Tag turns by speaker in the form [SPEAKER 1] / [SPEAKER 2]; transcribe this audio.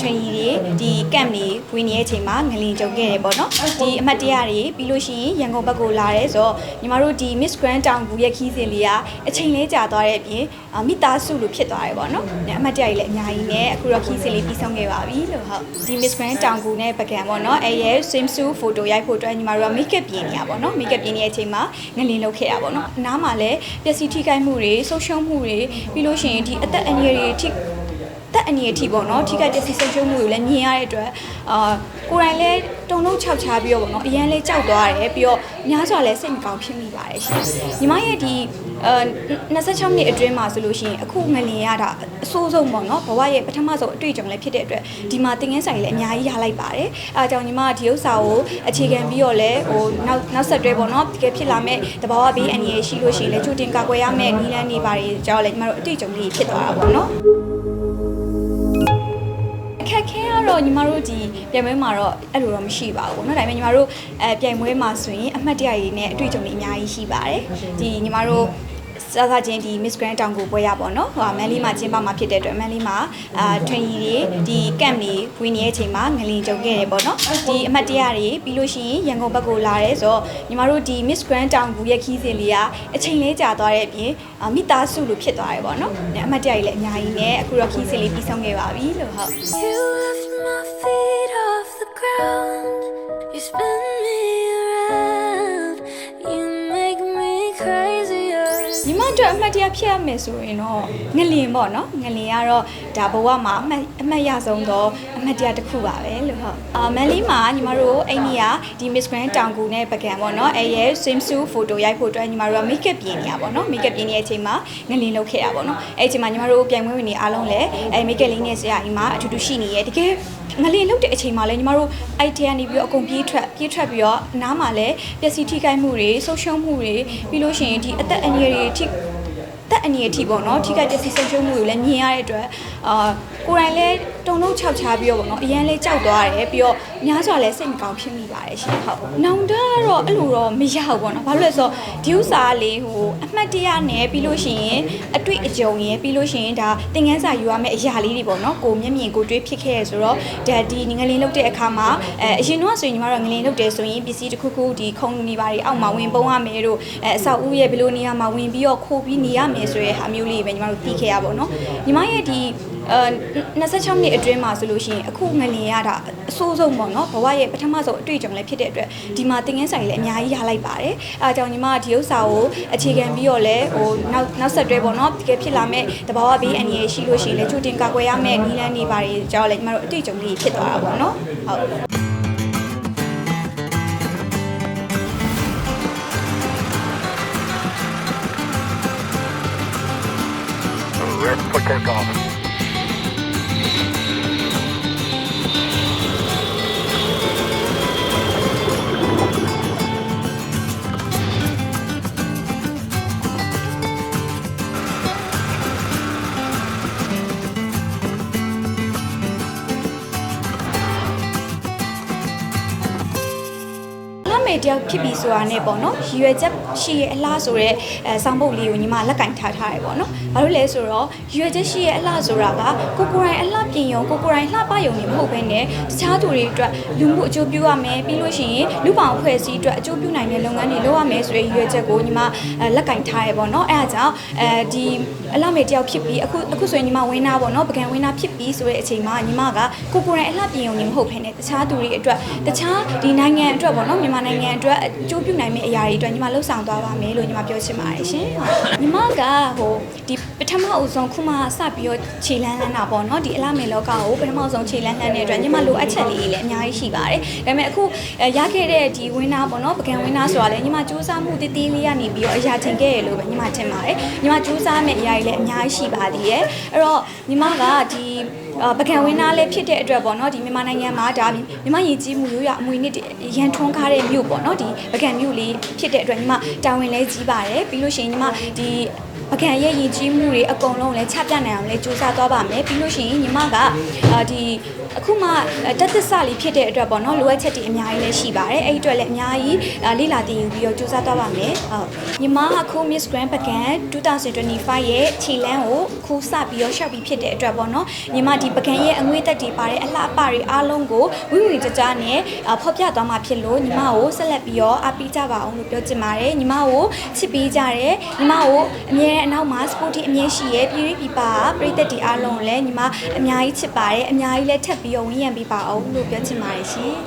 [SPEAKER 1] ထွင်ရီတွေဒီကန့်တွေဝင်နေတဲ့အချိန်မှာငလင်ကြုံခဲ့တယ်ပေါ့နော်ဒီအမှတ်တရတွေပြီးလို့ရှိရင်ရန်ကုန်ဘက်ကိုလာရဲဆိုတော့ညီမတို့ဒီ Miss Grand တောင်ကူရဲ့ခီးစဉ်လေးကအချိန်လေးကြာသွားတဲ့အပြင်အာမိသားစုလိုဖြစ်သွားတယ်ပေါ့နော်အမှတ်တရတွေလည်းအများကြီးနဲ့အခုတော့ခီးစဉ်လေးပြီးဆုံးခဲ့ပါပြီလို့ဟုတ်ဒီ Miss Grand တောင်ကူနဲ့ပကံပေါ့နော်အဲရဲ့ swimsuit photo ရိုက်ဖို့အတွက်ညီမတို့က make up ပြင်နေရပါတော့ make up ပြင်နေတဲ့အချိန်မှာငလင်လုပ်ခဲ့တာပေါ့နော်အနားမှာလည်းပျက်စီးထိခိုက်မှုတွေဆုံးရှုံးမှုတွေပြီးလို့ရှိရင်ဒီအသက်အန္တရာယ်တွေ ထိတက်အနေအထိပေါ့နော်ထိခိုက်တဲ့စီဆုံးရှုံးမှုကိုလည်းမြင်ရတဲ့အတွက်အာကိုယ်တိုင်လည်းတုံလုံးခြောက်ချပြီးတော့ပေါ့နော်အရန်လေးကြောက်သွားတယ်ပြီးတော့များစွာလည်းစိတ်မကောင်းဖြစ်မိပါတယ်ရှင်ညီမရဲ့ဒီအာ26နှစ်အတွင်းမှာဆိုလို့ရှိရင်အခုငလင်ရတာအဆိုးဆုံးပေါ့နော်ဘဝရဲ့ပထမဆုံးအတွေ့အကြုံလည်းဖြစ်တဲ့အတွက်ဒီမှာတင်ငင်းဆိုင်လည်းအများကြီးရလိုက်ပါတယ်အဲအကြောင်းညီမကဒီဥစ္စာကိုအခြေခံပြီးတော့လည်းဟိုနောက်နောက်ဆက်တွဲပေါ့နော်တကယ်ဖြစ်လာမဲ့တဘာဝဘေးအန္တရာယ်ရှိလို့ရှိရင်လည်းကြိုတင်ကာကွယ်ရမယ့်နည်းလမ်းတွေပါတယ်ကြောင်းလည်းညီမတို့အတွေ့အကြုံလေးဖြစ်သွားတာပေါ့နော်အခ က်ခဲကတော့ညီမတို့ဒီပြိုင်ပွဲမှာတော့အဲ့လိုတော့မရှိပါဘူးเนาะဒါပေမဲ့ညီမတို့အဲပြိုင်ပွဲမှာဆိုရင်အမှတ်တရတွေနဲ့အတွေ့အကြုံတွေအများကြီးရှိပါတယ်ဒီညီမတို့ စားစားချင်းဒီ Miss Grand တောင်ကိုပွဲရပါတော့ဟိုမန်လေးမှာကျင်းပမှာဖြစ်တဲ့အတွက်မန်လေးမှာအာထွင်ရီတွေဒီကန့်တွေဝင်နေတဲ့အချိန်မှာငလင်ကြုံခဲ့တယ်ပေါ့နော်ဒီအမှတ်တရတွေပြီးလို့ရှိရင်ရန်ကုန်ဘက်ကိုလာရဲဆိုတော့ညီမတို့ဒီ Miss Grand တောင်ကူရဲ့ခီးစဉ်လေးကအချိန်လေးကြာသွားတဲ့အပြင်အာမိသားစုလိုဖြစ်သွားတယ်ပေါ့နော်အမှတ်တရတွေလည်းအများကြီးနဲ့အခုတော့ခီးစဉ်လေးပြီးဆုံးခဲ့ပါပြီလို့ဟုတ်
[SPEAKER 2] You lift my feet off
[SPEAKER 1] အမှတ်တရဖြစ်ရမယ်ဆိုရင်တော့ငလင်ပေါ့နော်ငလင်ကတော့ဒါဘဝမှာအမှတ်အမှတ်ရဆုံးသောအမှတ်တရတစ်ခုပါပဲလို့ဟုတ်အာမန်လေးမှာညီမတို့အဲ့ဒီကဒီ Miss Grand တောင်ကူနဲ့ပကံပေါ့နော်အဲ့ရဲ့ swimsuit photo ရိုက်ဖို့အတွက်ညီမတို့က make up ပြင်နေရပါတော့ make up ပြင်နေတဲ့အချိန်မှာငလင်လုပ်ခဲ့တာပေါ့နော်အဲ့ဒီအချိန်မှာညီမတို့ပြိုင်ပွဲဝင်နေအားလုံးလည်းအဲ့ make up လေးနဲ့ဆရာကြီးမှာအထူးထူးရှိနေရဲ့တကယ်ငလင်လုတ်တဲ့အချိန်မှာလည်းညီမတို့အဲ့ထဲကနေပြီးတော့အကုန်ပြေးထွက်ပြေးထွက်ပြီးတော့နားမှာလည်းပျက်စီးထိခိုက်မှုတွေဆုံးရှုံးမှုတွေပြီးလို့ရှိရင်ဒီအသက်အန္တရာယ်တွေထိ တက်အနေအထိပေါ့နော်ထိခိုက်တဲ့စီဆုံးရှုံးမှုကိုလည်းမြင်ရတဲ့အတွက်အာကိုယ်တိုင်လည်းတုံလုံးခြောက်ချပြီးတော့ပေါ့နော်အရန်လေးကြောက်သွားတယ်ပြီးတော့များစွာလည်းစိတ်မကောင်းဖြစ်မိပါတယ်ရှင်ဟုတ်နောင်တကတော့အဲ့လိုတော့မရဘူးပေါ့နော်ဘာလို့လဲဆိုတော့ဒီဥစားလေးဟိုအမှတ်တရနဲ့ပြီးလို့ရှိရင်အတွေ့အကြုံရယ်ပြီးလို့ရှိရင်ဒါသင်ခန်းစာယူရမယ့်အရာလေးတွေပေါ့နော်ကိုမျက်မြင်ကိုတွေးဖြစ်ခဲ့ရဆိုတော့ဒါဒီငလင်းလုတ်တဲ့အခါမှာအဲအရင်တော့ဆိုရင်ညီမတို့ငလင်းလုတ်တယ်ဆိုရင်ပစ္စည်းတစ်ခုခုဒီခုံနေပါတွေအောက်မှာဝင်ပုံရမယ်တို့အဲအဆောက်အဦရဲ့ဘယ်လိုနေရာမှာဝင်ပြီးတော့ခိုးပြီးနေရမယ်ဆိုတဲ့ဟာမျိုးလေးပဲညီမတို့သိခဲ့ရပါတော့နော်ညီမရဲ့ဒီအဲ26နှစ်အတွင်းမှာဆိုလို့ရှိရင်အခုငလင်ရတာအဆိုးဆုံးပေါ့နော်ဘဝရဲ့ပထမဆုံးအတွေ့အကြုံလည်းဖြစ်တဲ့အတွက်ဒီမှာသင်ခန်းစာတွေလည်းအများကြီးရလိုက်ပါတယ်အဲအကြောင်းညီမကဒီဥစ္စာကိုအခြေခံပြီးတော့လဲဟိုနောက်နောက်ဆက်တွဲပေါ့နော်တကယ်ဖြစ်လာမဲ့တဘာဝဘေးအန္တရာယ်ရှိလို့ရှိရင်လည်းကြိုတင်ကာကွယ်ရမယ့်နည်းလမ်းတွေပါတယ်ကြောင်းလည်းညီမတို့အတွေ့အကြုံလေးဖြစ်သွားတာပေါ့နော်ဟုတ်
[SPEAKER 3] They're. Takeoff.
[SPEAKER 1] အလားမေတယောက်ဖြစ်ပြီဆိုတာနဲ့ပေါ့နော်ရည်ရွယ်ချက်ရှိရဲ့အလားဆိုတဲ့အဲဆောင်းပုတ်လေးကိုညီမလက်ကင်ထားထားတယ်ပေါ့နော်ဘာလို့လဲဆိုတော့ရည်ရွယ်ချက်ရှိရဲ့အလားဆိုတာကကိုကိုယ်တိုင်အလားပြင်ရုံကိုကိုယ်တိုင်လှပရုံနေမဟုတ်ဘဲနဲ့တခြားသူတွေအတွက်လူမှုအကျိုးပြုရမယ်ပြီးလို့ရှိရင်လူပောင်အဖွဲ့အစည်းအတွက်အကျိုးပြုနိုင်တဲ့လုပ်ငန်းတွေလုပ်ရမယ်ဆိုတဲ့ရည်ရွယ်ချက်ကိုညီမအဲလက်ကင်ထားရပေါ့နော်အဲဒါကြောင့်အဲဒီအလားမေတယောက်ဖြစ်ပြီးအခုအခုဆိုရင်ညီမဝင်းနာပေါ့နော်ပကံဝင်းနာဖြစ်ပြီးဆိုတဲ့အချိန်မှာညီမကကိုကိုယ်တိုင်အလှပြင်ရုံနေမဟုတ်ဘဲနဲ့တခြားသူတွေအတွက်တခြားဒီနိုင်ငံအတွက်ပေါ့နော်မြန်မာနိုင်ငံအတွက်အကျိုးပြုနိုင်မယ့်အရာတွေအတွက်ညီမလှုပ်ဆောင်သွားပါမယ်လို့ညီမပြောချင်ပါတယ်ရှင်ဟုတ်ညီမကဟိုဒီပထမအဦးဆုံးခုမှစပြီးတော့ခြေလန်းလန်းတာပေါ့နော်ဒီအလားမေလောကကိုပထမဆုံးခြေလန်းလန်းတဲ့အတွက်ညီမလိုအပ်ချက်လေးတွေလည်းအများကြီးရှိပါတယ်ဒါပေမဲ့အခုအဲရခဲ့တဲ့ဒီဝင်းနာပေါ့နော်ပကံဝင်းနာဆိုတာလည်းညီမစူးစမ်းမှုတည်တည်လေးကနေပြီးတော့အရာထင်ခဲ့ရလို့ပဲညီမထင်ပါတယ်ညီမစူးစမ်းမယ့်အရာတွေလည်းအများကြီးရှိပါသေးတယ်အဲ့တော့ညီမကဒီအာ ပကံဝင်းနာလည်းဖြစ်တဲ့အတွက်ပေါ့နော်ဒီမြန်မာနိုင်ငံမှာဒါမြန်မာယဉ်ကျေးမှုရိုးရအမွေနှစ်တွေရန်ထွန်းကားတဲ့မြို့ပေါ့နော်ဒီပကံမြို့လေးဖြစ်တဲ့အတွက်ညီမတာဝန်လည်းကြီးပါတယ်ပြီးလို့ရှိရင်ညီမဒီပကံရဲ့ယဉ်ကျေးမှုတွေအကုန်လုံးလည်းချပြနိုင်အောင်လည်းစူးစမ်းသွားပါမယ်ပြီးလို့ရှိရင်ညီမကအာဒီ အခုမှတက်သစ္စလေးဖြစ်တဲ့အတွက်ပေါ့နော်လိုအပ်ချက်တွေအများကြီးလည်းရှိပါတယ်အဲ့ဒီအတွက်လည်းအများကြီးအာလေ့လာတည်ယူပြီးတော့စူးစမ်းသွားပါမယ်ဟုတ်ညီမကအခု Miss Grand Pagan 2025ရဲ့ခြေလမ်းကိုအခုစပြီးတော့ရှောက်ပြီးဖြစ်တဲ့အတွက်ပေါ့နော်ညီမဒီပကံရဲ့အငွေးသက်တွေပါတဲ့အလှအပတွေအားလုံးကိုဝိဝိကြကြနဲ့အာဖော်ပြသွားမှာဖြစ်လို့ညီမကိုဆက်လက်ပြီးတော့အားပေးကြပါအောင်လို့ပြောချင်ပါတယ်ညီမကိုချစ်ပေးကြတယ်ညီမကိုအမြဲအနောက်မှာ sport အမြဲရှိရဲ့ပြည်ပြည်ပါပြည်သက်တွေအားလုံးကိုလည်းညီမအများကြီးချစ်ပါတယ်အများကြီးလည်းထပ်ပြီးတော့ဝန်းရံပေးပါအောင်လို့ပြောချင်ပါတယ်ရှင်